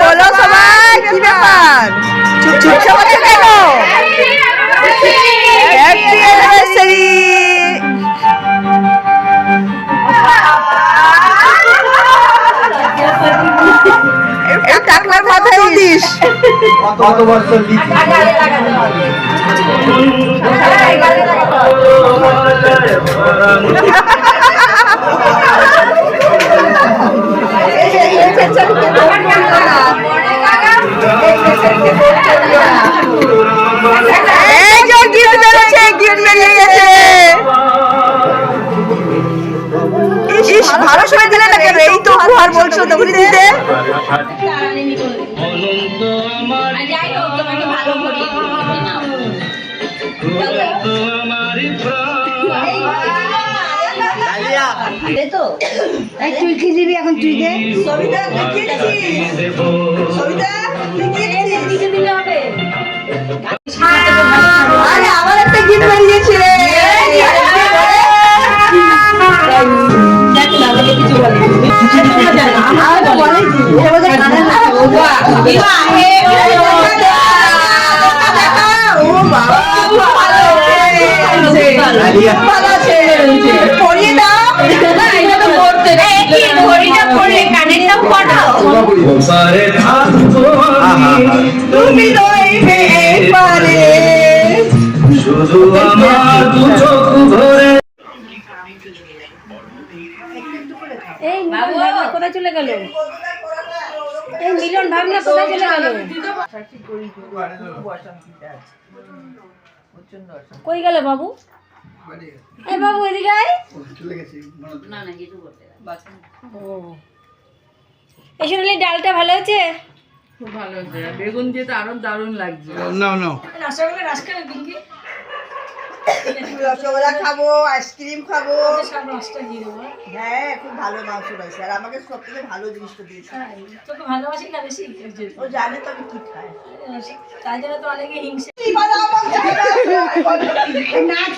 বলো সবাই কি ব্যাপার? চুপ চুপ সবাই কেন? হ্যাপি অ্যানিভার্সারি টাকলার কত বছর দিস ইস ভালো সময় দিলে না কেন এই তো উপহার বলছো তখন দিতে। তুই কি দিবি এখন তুই দে? সবিতা তুই কি দিছিস সবিতা পরিয়ে দাও তুমি রইবে একবারে শুধু আমার দু চোখ ভরে এই মিলন ভাবনা কোথায় চলে গেল? এই মিলন ভাবনা কোথায় চলে গেল? কই গেল বাবু? এই বাবু এদিকে আয়। ও। এই শুনলি ডালটা ভালো হয়েছে? খুব ভালো হয়েছে। বেগুন দিয়ে তো আরও দারুণ লাগছে। না না রসগোল্লা খাব আইসক্রিম খাব হ্যাঁ খুব ভালো মাংস পাইছে আর আমাকে সব থেকে ভালো জিনিসটা দিয়েছে ভালোবাসি না বেশি ও জানে তো আমি কি খাই তাই জন্য তো অনেকে হিংসে নাচ